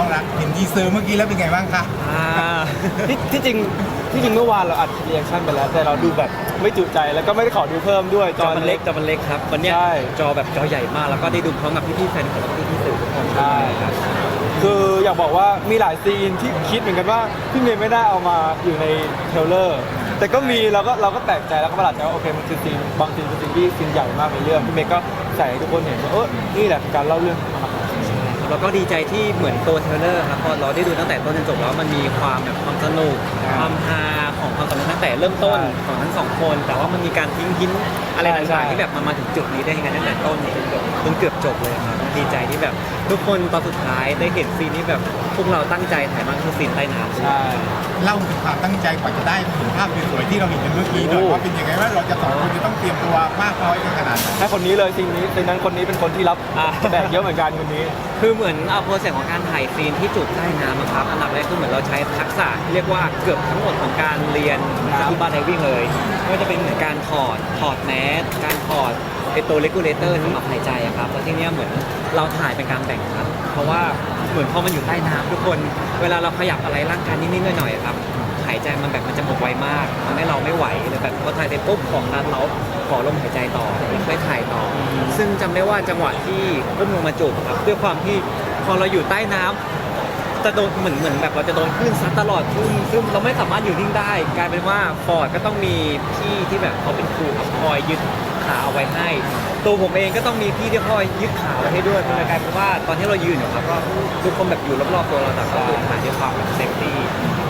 ต้องรักเห็นทีเซอร์เมื่อกี้แล้วเป็นไงบ้างคะอ่าที่ที่จริงที่จริงเมื่อวานเราอัดรีแอคชั่นไปแล้ว แต่เราดูแบบไม่จุใจแล้วก็ไม่ได้ขอดูเพิ่มด้วยจอมันเล็กจอมันเล็กครับ วันเนี้ยใช่ จอแบบจอใหญ่มาก แล้วก็ได้ดูพร้อมกับพี่ๆแฟนคลับแล้วก็พี่ๆสื่อทุกคนใช่ครับคืออยากบอกว่ามีหลายซีนที่คิดเหมือนกันว่าพี่เมย์ไม่ได้เอามาอยู่ในเทรลเลอร์ แต่ก็มีเราก็เราก็แปลกใจแล้วก็ประหลาดใจว่าโอเคมันคือซีนบางซีนเป็นซีนที่ซีนใหญ่มากในเรื่องพี่เมย์ก็ใส่ให้ทุกคนเห็นว่าเออนี่แหละคือการเล่าเรื่องของมัน แล้วก็ดีใจที่เหมือนตัวเทรลเลอร์ครับพอเราได้ดูตั้งแต่ต้นจนจบแล้วมันมีความแบบความสนุกใช่ความฮาของความสัมพันธ์ตั้งแต่เริ่มต้นใช่ของทั้งสองคน แต่ว่ามันมีการทิ้งหินอะไรใช่ใช่ต่างๆที่แบบมันมาถึงจุดนี้ได้ยังไงตั้งแต่ต้นจนจบจนเกือบจบเลยครับ ดีใจที่แบบ ทุกคนตอนสุดท้ายได้เห็นซีนที่แบบพวกเราตั้งใจถ่ายมากคือซีนใต้น้ำ ใช่ เล่าถึงความตั้งใจกว่าจะได้เห็นภาพสวยๆที่เราเห็นกันเมื่อกี้หน่อยโอ้ ว่าเป็นยังไงว่าเราจะสองคนจะต้องเตรียมตัวมากน้อยขนาดไหนให้คนนี้เลยซีนนี้ซีนนั้นคนนี้เป็นคนที่รับอ่าแบกเยอะเหมือนกันคนนี้ คือเหมือนเอาโปรเซสของการถ่ายซีนที่จูบใต้น้ำอะครับ อันดับแรกคือเหมือนเราใช้ทักษะที่เรียกว่าเกือบทั้งหมดของการเรียนสกูบาไดวิ่งเลยไม่ว่าจะเป็นเหมือนการถอดถอดแมสการถอด ไอตัวเลกูเลเตอร์สำหรับหายใจอะครับแล้วที่เนี้ยเหมือนเราถ่ายเป็นการแบ่งคัดเพราะว่าเหมือนพอมันอยู่ใต้น้ำทุกคน เวลาเราขยับอะไรร่างกายนิดๆหน่อยๆอะครับหายใจมันแบบมันจะหมดไวมากทำให้เราไม่ไหวเลยแบบพอถ่ายเสร็จปุ๊บของนั้นเราขอลมหายใจต่อแล้วค่อยถ่ายต่อ ซึ่งจำได้ว่าจังหวะที่อุ้มลงมาจูบอะครับด้วยความที่พอเราอยู่ใต้น้ำ จะโดนเหมือนเหมือนแบบเราจะโดนคลื่นซัดตลอดซึ่งซึ่งเราไม่สามารถอยู่นิ่งได้ กลายเป็นว่าฟอร์ดก็ต้องมีพี่ที่แบบเขาเป็นครูครับคอยยึด ขาเอาไว้ให้ ตัวผมเองก็ต้องมีพี่ที่คอยยึดขาไว้ให้ด้วยมันเลยกลายเป็นว่าตอนที่เรายืนอยู่ครับก็ทุกคนแบบอยู่รอบๆตัวเราแต่ก็คือถ่ายด้วยความแบบเซฟตี้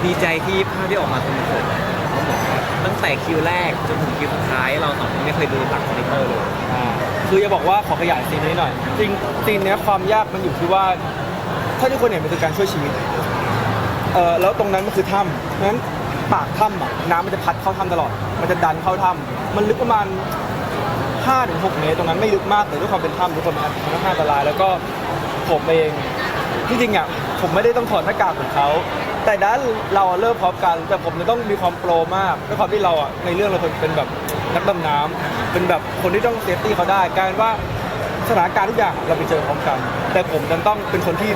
ดีใจที่ภาพที่ออกมาสนุกเลยเขาบอกว่าตั้งแต่คิวแรกจนถึงคิวสุดท้ายเราสองคนไม่เคยดูหลังคอมพิเตอร์เลยคือจะบอกว่าขอขยายซีนนี้หน่อยจริงซีนเนี้ยความยากมันอยู่ที่ว่าถ้าทุกคนเห็นมันคือการช่วยชีวิตเออแล้วตรงนั้นมันคือถ้ำนั้นปากถ้ำอะน้ำมันจะพัดเข้าถ้ำตลอด มันจะดันเข้าถ้ำมันลึกประมาณ 5ถึง6เมตรตรงนั้นไม่ลึกมากแต่ด้วยความเป็นถ้ำทุกคนมันค่อนข้างอันตราย แล้วก็ผมเองที่จริงอะผมไม่ได้ต้องถอดหน้ากากของเขาแต่ด้านเราเริ่มพร้อมกัน แต่ผมจะต้องมีความโปรมากด้วยความที่เราอะในเรื่องเราเป็นแบบนักดำน้ำเป็นแบบคนที่ต้องเซฟตี้เขาได้กลายเป็นว่าสถานการณ์ทุกอย่างเราไปเจอพร้อมกัน แต่ผมจะต้องเป็นคนที่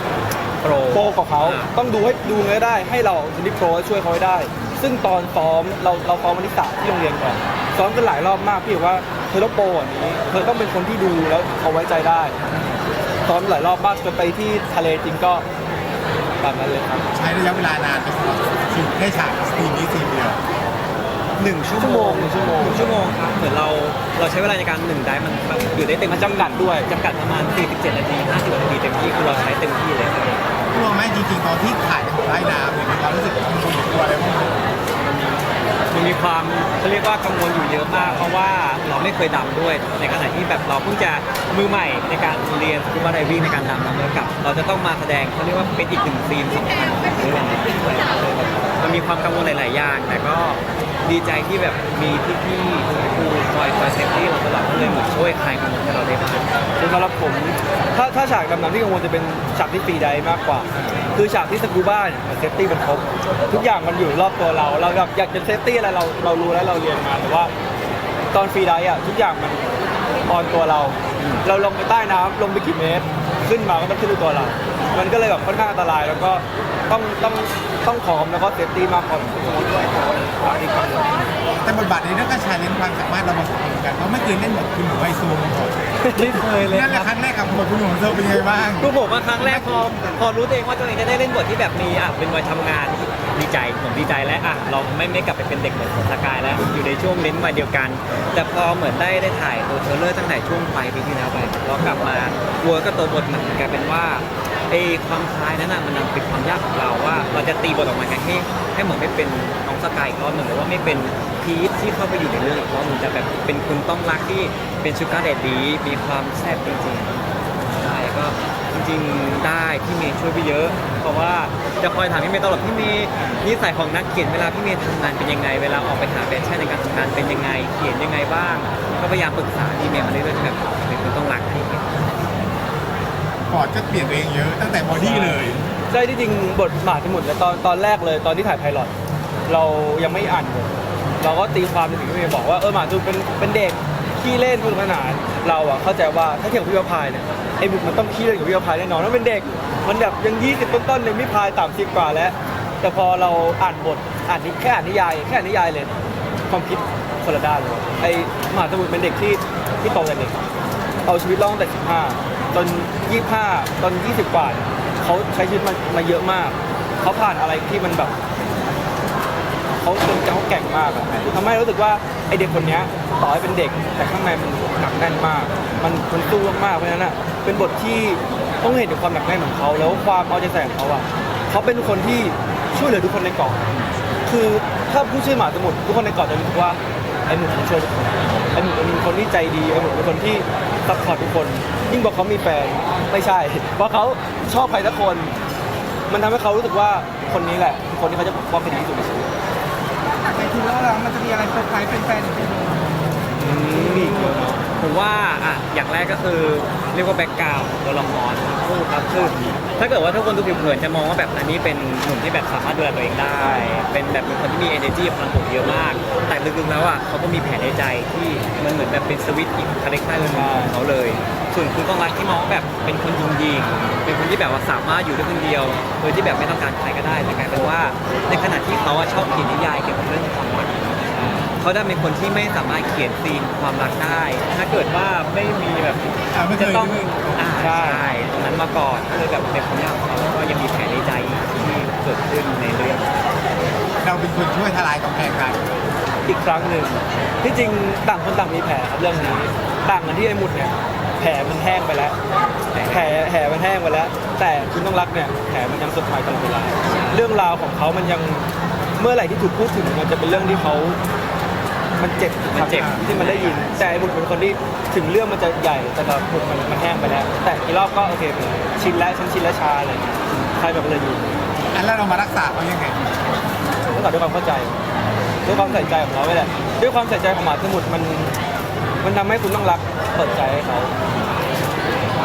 โปร โปรกว่าเขาอ่า ต้องดูให้ดูไงได้ให้เราคนที่โปรช่วยเขาให้ได้ ซึ่งตอนซ้อมเราเราซ้อมวันที่สามที่โรงเรียนก่อนซ้อมกันหลายรอบมากพี่บอกว่าเธอต้องโปรอันนี้ เธอต้องเป็นคนที่ดูแล้วเขาไว้ใจได้ซ้อมหลายรอบมากจนไปที่ทะเลจริงก็แบบนั้นเลยครับใช้ระยะเวลานานไปสำหรับคิวแค่ฉากซีนนี้ซีนเดียวหนึ่งชั่วโมงหนึ่งชั่วโมงหนึ่งชั่วโมงครับเหมือนเราเราใช้เวลาในการหนึ่งได้มันแบบอยู่ได้เต็มมันจำกัดด้วยจำกัดประมาณ 47 นาที 50 นาทีเต็มที่คือเราใช้เต็มที่เลยครับกลัวไหมจริงๆตอนที่ถ่ายกันอยู่ใต้น้ำเนี่ยเรารู้สึกกังวลกลัวอะไรบ้างไหมมันมี ความเขาเรียกว่ากังวลอยู่เยอะมาก เพราะว่าเราไม่เคยดำด้วย ในขณะที่แบบเราเพิ่งจะมือใหม่ในการเรียนสกูบาไดวิ่งในการดำน้ำแล้วกับ เราจะต้องมาแสดงเขาเรียกว่าเป็นอีกหนึ่งซีนสำคัญของเรื่องมันมีความกังวลหลาย ๆ อย่าง แต่ก็ดีใจที่แบบมีพี่ๆคุณครูคอยคอยเซฟตี้เราตลอดก็เลยเหมือนช่วยคลายกังวลให้เราได้บ้าง คือสำหรับผม ถ้าถ้าฉากดำน้ำที่กังวลจะเป็นฉากที่ฟรีไดมากกว่า คือฉากที่สกูบ้าเนี่ยเซฟตี้มันครบทุกอย่างมันอยู่รอบตัวเรา เราแบบอยากจะเซฟตี้อะไรเราเรารู้แล้วเราเรียนมาแต่ว่า ตอนฟรีไดฟ์อะทุกอย่างมันออนตัวเรา เราลงไปใต้น้ำลงไปกี่เมตร ขึ้นมาก็ต้องขึ้นด้วยตัวเรา มันก็เลยแบบค่อนข้างอันตรายแล้วก็ต้องต้องต้องพร้อมแล้วก็เซฟตี้มากพอสมควรด้วยที่กังวลแต่บทบาทในเรื่องก็ชาเลนจ์ความสามารถเรามาสองคนเหมือนกันเพราะไม่เคยเล่นบทคุณหนูไฮโซมาก่อนไม่เคยเลยนั่นแหคละรับครั้งแรกกับบทคุณหนูไฮโซเป็นยังไงบ้างคือผมว่าครั้งแรกพอพอรู้ตัวเองว่าตัวเองจะได้เล่นบทที่แบบมีอะเป็นวัยทำงาน ดีใจผมดีใจแล้วอะเราไม่ไม่กลับไปเป็นเด็กเหมือนของสกายแล้วอยู่ในช่วงเล่นวัยเดียวกัน แต่พอเหมือนได้ได้ถ่ายตัวเทรลเลอร์ตั้งแต่ช่วงปลายปีที่แล้วไปเรากลับมาวัวก็ตัวบทมันกลายเป็นว่าไอ้ความคล้ายนั้นน่ะมันนำเป็นความยากของเราว่า เราจะตีบทออกมาให้ให้เหมือนไม่เป็นน้องสกายอีกรอบหนึ่งหรือว่าไม่เป็นพีทที่เข้าไปอยู่ในเรื่องอีกรอบหนึ่งจะแบบเป็นคุณต้องรักที่เป็นชูการ์เดดดีมีความแซ่บจริงๆใช่ก็ จริงๆได้พี่เมย์ช่วยไปเยอะ เพราะว่าจะคอยถามพี่เมย์ตลอดพี่เมย์นิสัยของนักเขียนเวลาพี่เมย์ทำงานเป็นยังไง เวลาออกไปหาแฟชั่นในการทำงานเป็นยังไง เขียนยังไงบ้าง ก็พยายามปรึกษาพี่เมย์มาเรื่อยๆแบบเป็นคนต้องรักให้เขียนก่อนก็เปลี่ยนตัวเองเยอะตั้งแต่บอดี้เลย ใช่ที่จริงบทบาททั้งหมดเลยตอนตอนแรกเลยตอนที่ถ่ายไพลอตเรายังไม่อ่านบทเราก็ตีความในสิ่งที่เมย์บอกว่าเออหมาจูเป็นเป็นเด็กขี้เล่นสนุกสนาน เราอะเข้าใจว่าถ้าเทียบกับพี่วพายเนี่ยไอ้บุกมันต้องขี้เล่นกับพี่วพายแน่นอนมันเป็นเด็กมันแบบยังยี่สิบต้นๆเลยพี่พายสามสิบกว่าแล้ว แต่พอเราอ่านบทอ่านนิแค่อ่านนิยายแค่อ่านนิยายเลยความคิดคนละด้านเลยไอ้มหาสมุทรเป็นเด็กที่ที่โตแต่เด็กเอาชีวิตรอดตั้งแต่ 15 จน 25จน20 กว่าเนี่ยเขาใช้ชีวิตมามาเยอะมากเขาผ่านอะไรที่มันแบบเขาจนเขาแกร่งมากอะทำให้รู้สึกว่า เด็กคนนี้ต่อให้เป็นเด็ก แต่ข้างในมันหนักแน่นมาก มันมันสู้มากๆเพราะฉะนั้นอะเป็นบทที่ต้องเห็นถึงความหนักแน่นของเขาแล้วความเอาใจใส่ของเขาอะเขาเป็นคนที่ช่วยเหลือทุกคนในเกาะคือถ้าผู้ช่วยหมาสมุทรทุกคนในเกาะจะรู้สึกว่าไอ้หนุ่มมันช่วยทุกคนไอ้หนุ่มเป็นคนที่ใจดีไอ้หนุ่มเป็นคนที่ซัพพอร์ตทุกคน ยิ่งบอกเขามีแฟนไม่ใช่เพราะเขาชอบใครสักคน มันทำให้เขารู้สึกว่าคนนี้แหละคือคนที่เขาจะปกป้องให้ดีที่สุดในชีวิต ในทีแล้วมันจะมีอะไรเซอร์ไพรส์แฟนๆอีกไหม มีอีกเยอะเนาะผมว่าอะอย่างแรกก็คือเรียกว่าแบ็กกราวด์ตัวละครทั้งคู่ครับคือถ้าเกิดว่าทุกคนดูผิวเผินจะมองว่าแบบอันนี้เป็นหนุ่มที่แบบสามารถดูแลตัวเองได้ เป็นแบบเป็นคนที่มี energy พลังบวกเยอะมาก แต่ลึกๆแล้วอะเขาก็มีแผนในใจที่มันเหมือนแบบเป็นสวิตช์อีกคาแรคเตอร์หนึงของเขาเลย ส่วนคุณต้องรักที่มองว่าแบบเป็นคนยิงยิงเป็นคนที่แบบว่าสามารถอยู่ได้คนเดียว โดยที่แบบไม่ต้องการใครก็ได้แต่กลายเป็นว่า ในขณะที่เขาอะชอบเขียนนิยายเกี่ยวกับเรื่องความรัก เขาได้เป็นคนที่ไม่สามารถเขียนซีนความรักได้ ถ้าเกิดว่าไม่มีแบบอ่าไม่เคจะยต้องด้วยอ่าใช่ตรงนั้นมาก่อนก็เลยแบบเป็นความยากของเขาแล้วก็ยังมีแผนในใจที่เกิดขึ้นในเรื่อง เราเป็นคนช่วยทลายกำแพงกันอีกครั้งหนึ่งที่จริงต่างคนต่างมีแผลครับเรื่องนี้ต่างกันที่ไอ้หมุดเนี่ยแผลมันแห้งไปแล้ว แผลแผลมันแห้งไปแล้ว แต่คุณต้องรักเนี่ยแผลมันยังสดใหม่ตลอดเวลาเรื่องราวของเขามันยังเมื่อไหร่ที่ถูกพูดถึงมันจะเป็นเรื่องที่เขา มันเจ็บมันเจ็บที่มันได้ยิน แต่ไอ้หมุดเป็นคนที่ถึงเรื่องมันจะใหญ่แต่แบบหมุดมันมันแห้งไปแล้ว แต่อีกรอบก็โอเคชินแล้วฉันชินแล้วชาอะไรอย่างเงี้ยใครแบบเลยอยู่อันแล้วเรามารักษาเขายังไงต้องการด้วยความเข้าใจ ด้วยความใส่ใจของเราไว้แหละด้วยความใส่ใจของหมาสมุทรมัน มันทำให้คุณต้องรักเปิดใจให้เขา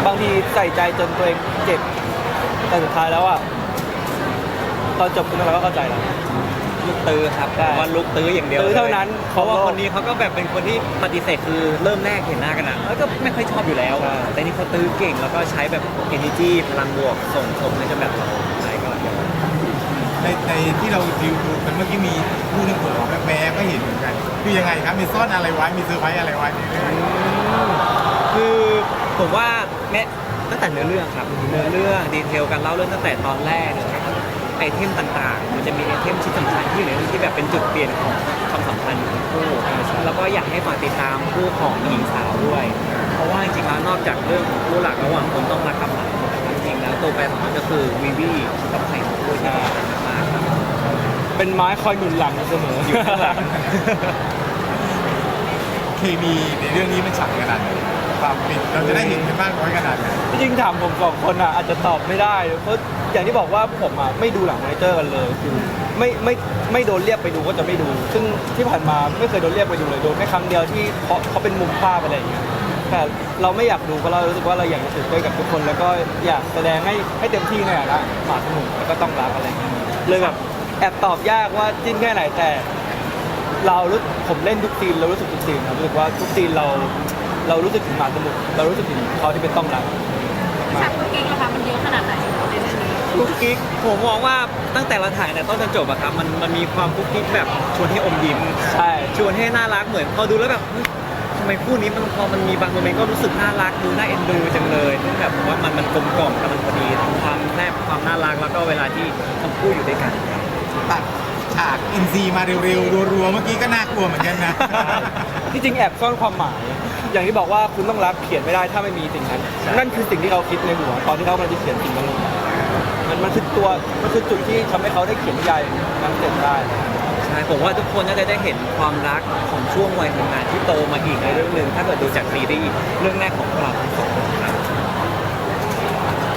บางทีใส่ใจจนตัวเองเจ็บแต่สุดท้ายแล้วอะตอนจบคุณเราก็เข้าใจแล้ว ลูกตื้อครับใช่ว่าลูกตื้ออย่างเดียวตื้อเท่านั้นเพราะว่าคนนี้เขาก็แบบเป็นคนที่ปฏิเสธคือเริ่มแรกเห็นหน้ากันอะแล้วก็ไม่ค่อยชอบอยู่แล้ว ใช่ แต่นี่เขาตื้อเก่งแล้วก็ใช้แบบ energy พลังบวกส่งชมให้จนแบบใช่ก็เดี๋ยวในในที่เราดิวดูกันเมื่อกี้มีผู้หนึ่งหัวแม่ก็เห็นเหมือนกันคือยังไงครับมีซ่อนอะไรไว้มีเซอร์ไพรส์อะไรไว้ในเรื่องคือผมว่าแม้ตั้งแต่เนื้อเรื่องครับเนื้อเรื่องดีเทลการเล่าเรื่องตั้งแต่ตอนแรกนะครับ ไอเทมต่างๆ มันจะมีไอเทมชิ้นสำคัญที่อยู่ในที่แบบเป็นจุดเปลี่ยนของความสัมพันธ์ของคู่แล้วก็อยากให้ฝากติดตามคู่ของหญิงสาวด้วย เพราะว่าจริงๆแล้วนอกจากเรื่องของคู่หลักระหว่างคนต้องรักกับหมาจริงๆแล้วตัวแปรสำคัญก็คือวีวีกับไข่ของคู่ที่สำคัญมากเป็นไม้คอยหนุนหลังเสมออยู่ข้างหลัง เคมีในเรื่องนี้มันฉ่ำขนาดไหนความปิดเราจะได้เห็นกันมากน้อยขนาดไหนจริงๆถามผมสองคนอะอาจจะตอบไม่ได้เพราะอย่างที่บอกว่าผมอะไม่ดูหลังมอนิเตอร์กันเลยคือไม่ไม่ไม่โดนเรียกไปดูก็จะไม่ดู ซึ่งที่ผ่านมาไม่เคยโดนเรียกไปดูเลยโดนแค่ครั้งเดียวที่เขาเขาเป็นมุมภาพอะไรอย่างเงี้ยแต่เราไม่อยากดูเพราะเรารู้สึกว่าเราอยากจะตื่นเต้นกับทุกคน แล้วก็อยากแสดงให้ให้เต็มที่ในฐานะหมาสมุนแล้วก็ต้องรักอะไรอย่างเงี้ยเลยแบบแอบตอบยากว่าจิ้นแค่ไหนแต่ เรารู้ผมเล่นทุกซีนเรารู้สึกทุกซีนครับรู้สึกว่าทุกซีนเราเรารู้สึกถึงหมาสมุทรเรารู้สึกถึงเขาที่เป็นต้องรักฉากคุกกิ๊กนะคะมันเยอะขนาดไหนในเรื่องนี้คุกกิ๊กผมมองว่าตั้งแต่เราถ่ายแต่ต้นจนจบอะครับมันมันมีความคุกกิ๊กแบบชวนให้อมยิ้มใช่ชวนให้น่ารักเหมือนพอดูแล้วแบบเฮ้ยทำไมคู่นี้มันพอมันมีบางโมเมนต์ก็รู้สึกน่ารักดูน่าเอ็นดูจังเลยแบบว่ามันมันกลมกล่อมกันมันพอดีทั้งความแนบความน่ารักแล้วก็เวลาที่ทั้งคู่อยู่ด้วยกัน ตัด ฉากอินซีมาเร็วๆรัวๆเมื่อกี้ก็น่ากลัวเหมือนกันนะ ที่จริงแอบซ่อนความหมาย อย่างที่บอกว่าคุณต้องรักเขียนไม่ได้ถ้าไม่มีสิ่งนั้น ใช่ นั่นคือสิ่งที่เขาคิดในหัวตอนที่เขากำลังจะเขียนสิ่งนั้นลงมามันมันคือตัวมันคือจุดที่ทำให้เขาได้เขียนนิยายนั้นเสร็จได้ ใช่ผมว่าทุกคนน่าจะได้เห็นความรักของช่วงวัยทำงานที่โตมาอีกในเรื่องหนึ่งถ้าเกิดดูจากซีรีส์เรื่องแรกของพวกเราทั้งสองคนครับ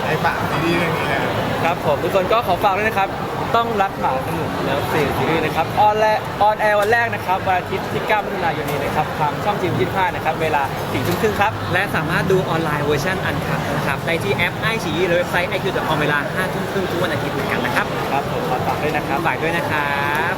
ไอ้ปากซีรีส์เรื่องนี้เลย ครับผมทุกคนก็ขอฝากด้วยนะครับ ต้องรักหมาสนุกแล้วซีรีส์นะครับออนแลออนแอร์วันแรกนะครับวันอาทิตย์ที่9มิถุนายนนี้นะครับทางช่องจีม25นะครับเวลา4ทุ่มครึ่งครับและสามารถดูออนไลน์เวอร์ชันอันคัดนะครับได้ที่แอปไอชีหรือเว็บไซต์ไอคิวดอเวลา5ทุ่มครึ่งทุกวันอาทิตย์เหมือนกันนะครับครับผมขอฝากด้วยนะครับฝากด้วยนะครับ